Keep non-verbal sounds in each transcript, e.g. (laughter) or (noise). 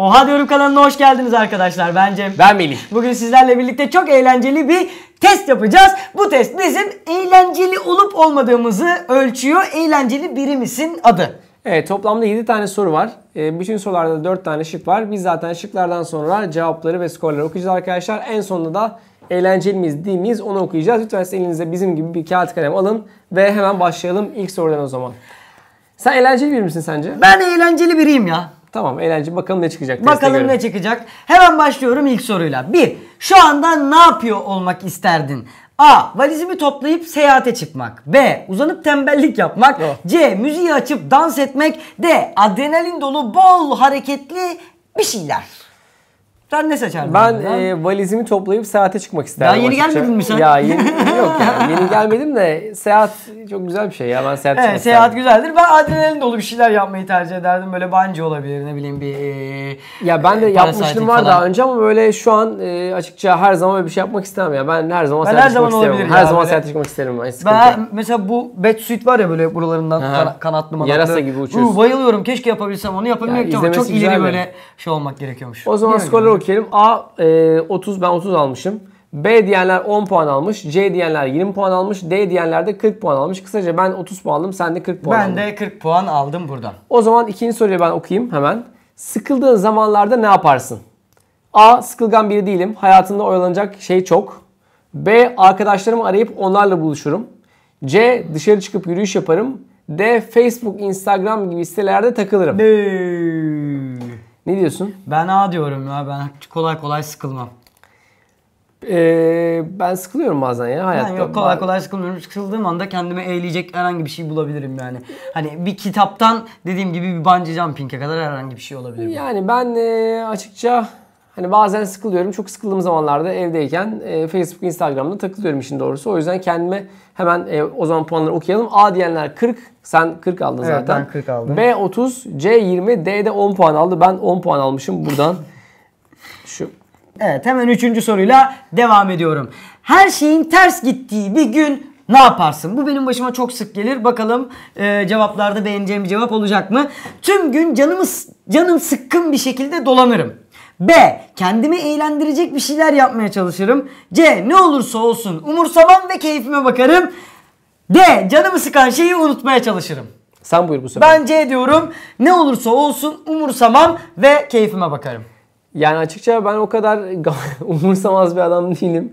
Oha diyorum kanalına hoş geldiniz arkadaşlar. Ben Cem. Ben Melih. Bugün sizlerle birlikte çok eğlenceli bir test yapacağız. Bu test bizim eğlenceli olup olmadığımızı ölçüyor. Eğlenceli biri misin adı. Evet toplamda 7 tane soru var. Ee, bütün sorularda 4 tane şık var. Biz zaten şıklardan sonra cevapları ve skorları okuyacağız arkadaşlar. En sonunda da eğlenceli miyiz değil miyiz onu okuyacağız. Lütfen siz elinize bizim gibi bir kağıt kalem alın ve hemen başlayalım ilk sorudan o zaman. Sen eğlenceli biri misin sence? Ben eğlenceli biriyim ya. Tamam eğlenceli bakalım ne çıkacak. Bakalım ne çıkacak. Hemen başlıyorum ilk soruyla. 1. Şu anda ne yapıyor olmak isterdin? A. Valizimi toplayıp seyahate çıkmak. B. Uzanıp tembellik yapmak. Yok. C. Müziği açıp dans etmek. D. Adrenalin dolu bol hareketli bir şeyler. Sen ne seçerdin? Ben e, valizimi toplayıp seyahate çıkmak isterdim. Daha yeni açıkça. gelmedin mi sen? Ya yeni (laughs) yok yani yeni gelmedim de seyahat çok güzel bir şey ya. Ben seyahat Evet çok seyahat güzeldir. Ben adrenalin dolu bir şeyler yapmayı tercih ederdim. Böyle bungee olabilir ne bileyim bir... e, Ya ben de e, yapmıştım var falan. daha önce ama böyle şu an e, açıkça her zaman böyle bir şey yapmak istemem ya. Ben her zaman Ben seyahat her zaman çıkmak isterim. olabilir Her ya, zaman böyle- seyahat çıkmak isterim ben. sıkıntı Ben yok. mesela bu suit var ya böyle buralarından kana- kanatlı manatlı. Yarasa gibi uçuyorsun. Uu, bayılıyorum. Keşke yapabilsem onu yapamıyorum Ya, çok izlemesi ileri böyle şey olmak gerekiyormuş. O zaman Değil okuyalım. A e, 30 ben 30 almışım. B diyenler 10 puan almış. C diyenler 20 puan almış. D diyenler de 40 puan almış. Kısaca ben 30 puan aldım. Sen de 40 puan Ben aldın. de 40 puan aldım buradan. O zaman ikinci soruyu ben okuyayım hemen. Sıkıldığın zamanlarda ne yaparsın? A. Sıkılgan biri değilim. Hayatımda oyalanacak şey çok. B. Arkadaşlarımı arayıp onlarla buluşurum. C. Dışarı çıkıp yürüyüş yaparım. D. Facebook, Instagram gibi sitelerde takılırım. Ne diyorsun? Ben A diyorum ya. Ben kolay kolay sıkılmam. Ee, ben sıkılıyorum bazen ya hayatta. Ben yok kolay kolay sıkılmıyorum. Sıkıldığım anda kendime eğleyecek herhangi bir şey bulabilirim yani. Hani bir kitaptan dediğim gibi bir bungee jumping'e kadar herhangi bir şey olabilir. Yani ben e, açıkça hani bazen sıkılıyorum. Çok sıkıldığım zamanlarda evdeyken e, Facebook, Instagram'da takılıyorum işin doğrusu. O yüzden kendime hemen e, o zaman puanları okuyalım. A diyenler 40. Sen 40 aldın Evet, zaten. ben 40 aldım. B 30, C 20, D de 10 puan aldı. Ben 10 puan almışım buradan. Şu Evet hemen üçüncü soruyla devam ediyorum. Her şeyin ters gittiği bir gün ne yaparsın? Bu benim başıma çok sık gelir. Bakalım e, cevaplarda beğeneceğim bir cevap olacak mı? Tüm gün canımı, canım sıkkın bir şekilde dolanırım. B. Kendimi eğlendirecek bir şeyler yapmaya çalışırım. C. Ne olursa olsun umursamam ve keyfime bakarım. D. Canımı sıkan şeyi unutmaya çalışırım. sen buyur bu sefer. Ben C diyorum. Ne olursa olsun umursamam ve keyfime bakarım. Yani açıkça ben o kadar (laughs) umursamaz bir adam değilim.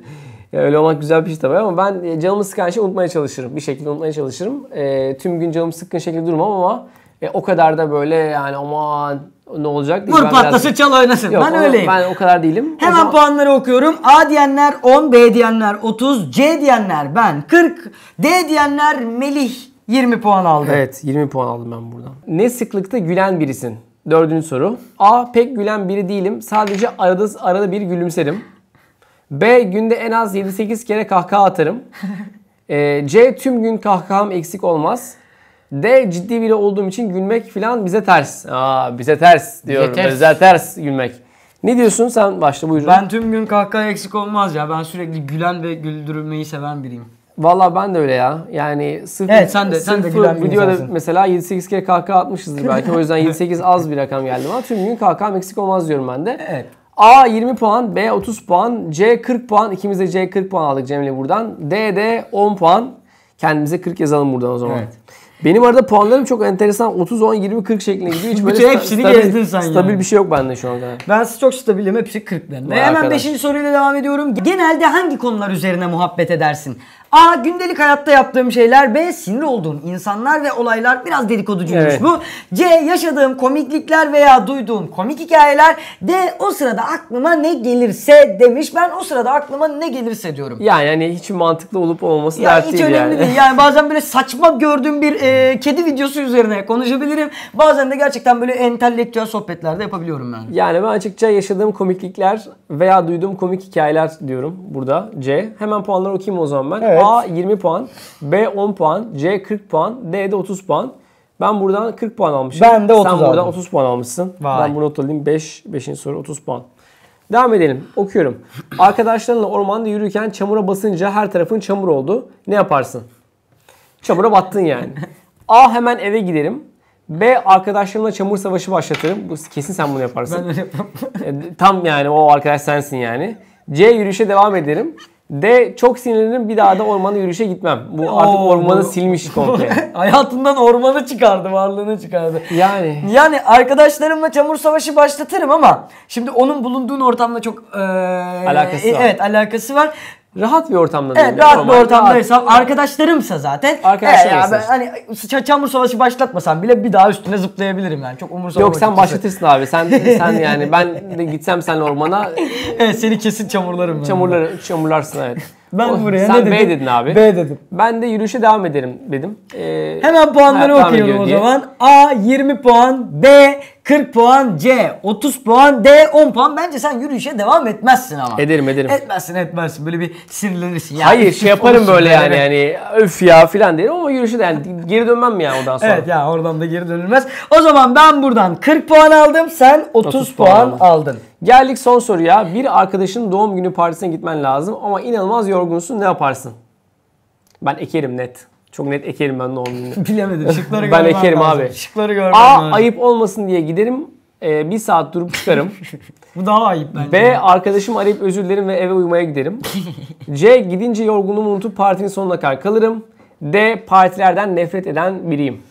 Ya öyle olmak güzel bir şey tabii ama ben e, canımı sıkan şeyi unutmaya çalışırım. Bir şekilde unutmaya çalışırım. E, tüm gün canım sıkkın şekilde durmam ama e, o kadar da böyle yani aman ne olacak değil. Vur Ben patlasın biraz- çal oynasın. Yok, ben o- öyleyim. Ben o kadar değilim. O Hemen zaman- puanları okuyorum. A diyenler 10, B diyenler 30, C diyenler ben 40, D diyenler Melih 20 puan aldı. Evet 20 puan aldım ben buradan. Ne sıklıkta gülen birisin? Dördüncü soru. A. Pek gülen biri değilim. Sadece arada, arada bir gülümserim. B. Günde en az 7-8 kere kahkaha atarım. Ee, (laughs) C. Tüm gün kahkaham eksik olmaz. D. Ciddi biri olduğum için gülmek falan bize ters. Aa, bize ters diyorum. ters. Bize ters gülmek. Ne diyorsun? Sen başla buyurun. Ben tüm gün kahkaha eksik olmaz ya. Ben sürekli gülen ve güldürülmeyi seven biriyim. Valla ben de öyle ya. Yani sırf, Evet, sen de- sen de gülen videoda insansın. mesela 7-8 kere kahkaha atmışızdır belki. O yüzden 7-8 az bir rakam geldi ama tüm gün kahkaham eksik olmaz diyorum ben de. Evet. A 20 puan, B 30 puan, C 40 puan. İkimiz de C 40 puan aldık Cemile buradan. D de 10 puan. Kendimize 40 yazalım buradan o zaman. Evet. Benim arada puanlarım çok enteresan. 30, 10, 20, 40 şeklinde gidiyor. Hiç böyle hepsini stabil, gezdin sen Stabil yani. bir şey yok bende şu anda. Ben çok stabilim hepsi 40'larında. Vay Hemen arkadaş. 5. soruyla devam ediyorum. Genelde hangi konular üzerine muhabbet edersin? A. Gündelik hayatta yaptığım şeyler. B. Sinir olduğun insanlar ve olaylar. Biraz dedikoducuymuş Evet. bu. C. Yaşadığım komiklikler veya duyduğum komik hikayeler. D. O sırada aklıma ne gelirse demiş. Ben o sırada aklıma ne gelirse diyorum. Yani hani hiç mantıklı olup olmaması Ya dert hiç değil önemli yani. değil. Yani bazen böyle saçma gördüğüm bir e, kedi videosu üzerine konuşabilirim. Bazen de gerçekten böyle entelektüel sohbetler de yapabiliyorum ben. Yani ben açıkça yaşadığım komiklikler veya duyduğum komik hikayeler diyorum burada C. Hemen puanları okuyayım o zaman ben. Evet. A 20 puan, B 10 puan, C 40 puan, D de 30 puan. Ben buradan 40 puan almışım. Ben de 30 Sen buradan aldım. 30 puan almışsın. Vay. Ben bunu not alayım. 5, 5. soru 30 puan. Devam edelim. Okuyorum. Arkadaşlarınla ormanda yürürken çamura basınca her tarafın çamur oldu. Ne yaparsın? Çamura battın yani. (laughs) A hemen eve giderim. B. Arkadaşlarımla çamur savaşı başlatırım. Bu kesin sen bunu yaparsın. Ben öyle yapamam. E, Tam yani o arkadaş sensin yani. C. Yürüyüşe devam ederim. D. Çok sinirlenirim bir daha da ormana yürüyüşe gitmem. Bu artık Oo, ormanı bu- silmiş (laughs) komple. Hayatından ormanı çıkardı, varlığını çıkardı. Yani Yani arkadaşlarımla çamur savaşı başlatırım ama şimdi onun bulunduğun ortamda çok eee, Alakası e, var. Evet alakası var. Rahat bir ortamda Evet değilim. rahat bir ortamdaysam rahat. arkadaşlarımsa zaten Arkadaşlarımsa e, ben hani çamur savaşı başlatmasam bile bir daha üstüne zıplayabilirim yani çok umursamam. Yok sen başlatırsın abi. Sen (laughs) sen yani ben de gitsem seninle ormana Evet seni kesin çamurlarım ben. çamurları çamurlarsın evet. Ben O- buraya sen ne B dedim? dedin abi. B dedim. Ben de yürüyüşe devam ederim dedim. Ee, Hemen puanları evet, ediyor o diye. zaman. A 20 puan, B 40 puan, C 30 puan, D 10 puan. Bence sen yürüyüşe devam etmezsin ama. Ederim ederim. Etmezsin etmezsin. Böyle bir sinirlenirsin. Ya, Hayır şey yaparım böyle yani yani öf ya filan derim ama yürüyüşe de yani geri dönmem yani ondan sonra. Evet ya oradan da geri dönülmez. O zaman ben buradan 40 puan aldım. Sen 30, 30 puan, puan aldım. aldın. Geldik son soruya. Bir arkadaşın doğum günü partisine gitmen lazım ama inanılmaz yorgunsun. Ne yaparsın? Ben ekerim net. Çok net ekerim ben doğum gününü. (laughs) Bilemedim. Şıkları Ben görmem ekerim lazım. abi. Şıkları görmem A. lazım. Ayıp olmasın diye giderim. Ee, bir saat durup çıkarım. (laughs) Bu daha ayıp bence. B. Arkadaşım arayıp özür dilerim ve eve uyumaya giderim. (laughs) C. Gidince yorgunluğumu unutup partinin sonuna kadar kalırım. D. Partilerden nefret eden biriyim.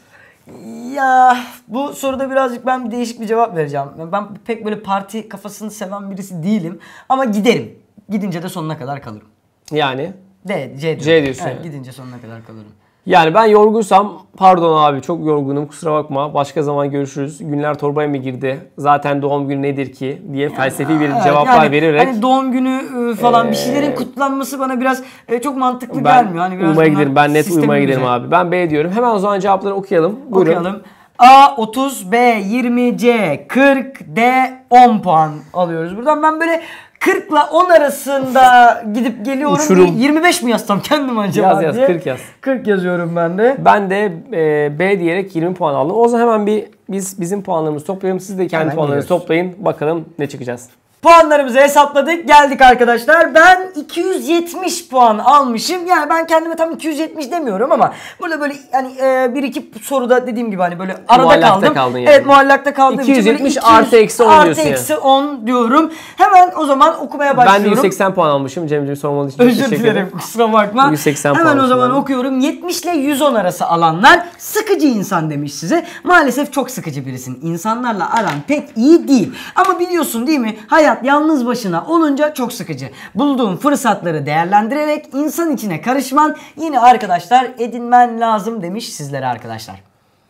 Ya bu soruda birazcık ben bir değişik bir cevap vereceğim. Ben pek böyle parti kafasını seven birisi değilim. Ama giderim. Gidince de sonuna kadar kalırım. Yani D, C diyorum. C diyorsun Evet, yani. gidince sonuna kadar kalırım. Yani ben yorgunsam pardon abi çok yorgunum kusura bakma başka zaman görüşürüz. Günler torbaya mı girdi? Zaten doğum günü nedir ki? diye felsefi bir Evet, cevaplar yani vererek Hani doğum günü e, falan bir Ee, şeylerin kutlanması bana biraz e, çok mantıklı ben gelmiyor. Hani biraz uyumaya giderim. Ben net uyumaya giderim abi. Ben B diyorum. Hemen o zaman cevapları okuyalım. Buyurun. Okuyalım. A 30, B 20, C 40, D 10 puan alıyoruz. Buradan ben böyle 40 ile 10 arasında gidip geliyorum. Uçurum. Bir 25 mi yazsam kendim acaba Yaz yaz, diye. 40 yaz. 40 yazıyorum ben de. Ben de e, B diyerek 20 puan aldım. O zaman hemen bir biz bizim puanlarımızı toplayalım. Siz de kendi Hemen puanlarınızı geliyoruz. toplayın. Bakalım ne çıkacağız. Puanlarımızı hesapladık. Geldik arkadaşlar. Ben 270 puan almışım. Yani ben kendime tam 270 demiyorum ama burada böyle hani e, bir iki soruda dediğim gibi hani böyle arada Muallakta kaldım. kaldın yani. Evet muallakta böyle 270 artı eksi 10 artı diyorsun yani. eksi 10 diyorum. Hemen o zaman okumaya Ben de başlıyorum. 180 puan almışım. Cemciğim sormalı için Özür dilerim kusura bakma. 180 Hemen puan o zaman almışım okuyorum. 70 ile 110 arası alanlar sıkıcı insan demiş size. Maalesef çok sıkıcı birisin. İnsanlarla aran pek iyi değil. Ama biliyorsun değil mi? Hayat yalnız başına olunca çok sıkıcı. Bulduğun fırsatları değerlendirerek insan içine karışman yine arkadaşlar edinmen lazım demiş sizlere arkadaşlar.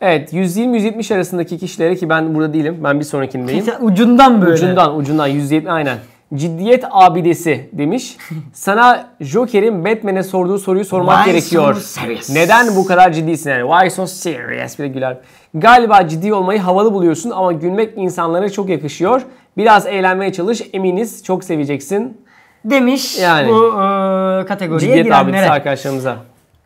Evet 120-170 arasındaki kişilere ki ben burada değilim. Ben bir sonrakindeyim. Ucundan böyle. Ucundan ucundan 170 aynen. Ciddiyet abidesi demiş. (laughs) Sana Joker'in Batman'e sorduğu soruyu sormak Why gerekiyor. so serious? Neden bu kadar ciddisin yani? Why so serious? Bir de güler. Galiba ciddi olmayı havalı buluyorsun ama gülmek insanlara çok yakışıyor. Biraz eğlenmeye çalış. Eminiz çok seveceksin. Demiş Yani. bu e, kategoriye Ciddiyet girenlere. arkadaşlarımıza.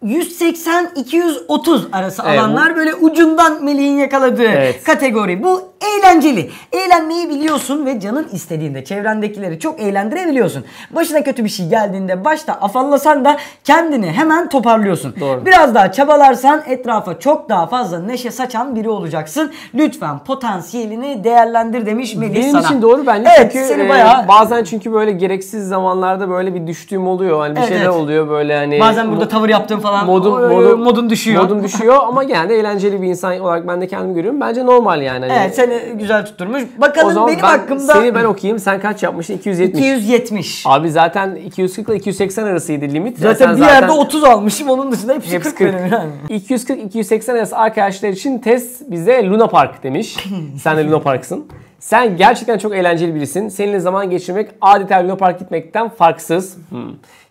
180-230 arası Evet, alanlar böyle ucundan Melih'in yakaladığı Evet. kategori. Bu eğlenceli. Eğlenmeyi biliyorsun ve canın istediğinde çevrendekileri çok eğlendirebiliyorsun. Başına kötü bir şey geldiğinde başta afallasan da kendini hemen toparlıyorsun. Doğru. Biraz daha çabalarsan etrafa çok daha fazla neşe saçan biri olacaksın. Lütfen potansiyelini değerlendir demiş Melih Benim sana. için doğru bence Evet, çünkü seni e, bayağı bazen çünkü böyle gereksiz zamanlarda böyle bir düştüğüm oluyor. Hani bir Evet, şeyler evet. oluyor böyle hani. bazen burada tavır yaptığın falan modum, modum, modun düşüyor. Modum düşüyor ama genelde eğlenceli bir insan olarak ben de kendimi görüyorum. Bence normal yani. Hani Evet seni güzel tutturmuş. o Bakalım zaman benim ben, hakkımda seni ben okuyayım. Sen kaç yapmıştın? 270. 270. Abi zaten 240 ile 280 arasıydı limit. Zaten Sen bir yerde 30 almışım onun dışında hepsi, Hepsi 40, 40. benim yani. 240-280 arası arkadaşlar için test bize Luna Park demiş. (laughs) Sen de Luna Park'sın. Sen gerçekten çok eğlenceli birisin. Seninle zaman geçirmek adeta Luna Park gitmekten farksız. Hmm.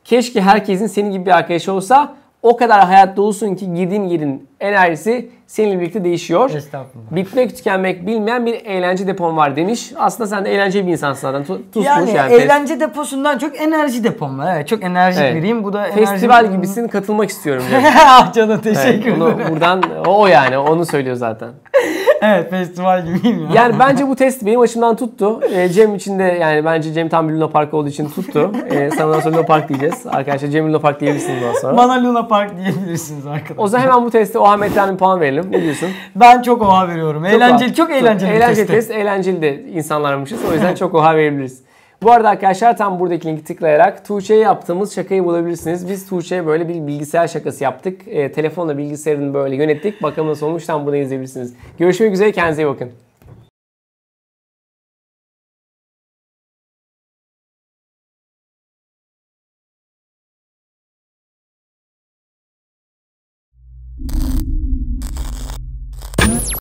Keşke herkesin senin gibi bir arkadaşı olsa. O kadar hayat dolusun ki girdiğin yerin enerjisi seninle birlikte değişiyor. Estağfurullah. Bitmek tükenmek bilmeyen bir eğlence depon var demiş. Aslında sen de eğlenceli bir insansın zaten. Tu- Tutmuş Yani, yani. eğlence deposundan çok enerji depom var. Evet çok enerjik Evet. biriyim. Bu da enerji... Festival gibisin katılmak istiyorum. (laughs) ah canım teşekkür ederim. buradan o, o yani onu söylüyor zaten. (laughs) evet festival gibiyim ya. Yani bence bu test benim açımdan tuttu. Ee, Cem için de yani bence Cem tam bir Luna Park olduğu için tuttu. Ee, sana ondan sonra Luna Park diyeceğiz. Arkadaşlar Cem Luna Park diyebilirsiniz ondan sonra. Bana Luna Park diyebilirsiniz arkadaşlar. O zaman hemen bu teste Oha Metehan'ın puan verelim. Ne diyorsun? Ben çok oha veriyorum. eğlenceli, çok eğlenceli bir Eğlenceli testti. test, eğlenceli de insanlarmışız. O yüzden çok oha verebiliriz. Bu arada arkadaşlar tam buradaki linki tıklayarak Tuğçe'ye yaptığımız şakayı bulabilirsiniz. Biz Tuğçe'ye böyle bir bilgisayar şakası yaptık. E, telefonla bilgisayarını böyle yönettik. Bakalım nasıl olmuş tam bunu izleyebilirsiniz. Görüşmek üzere kendinize iyi bakın.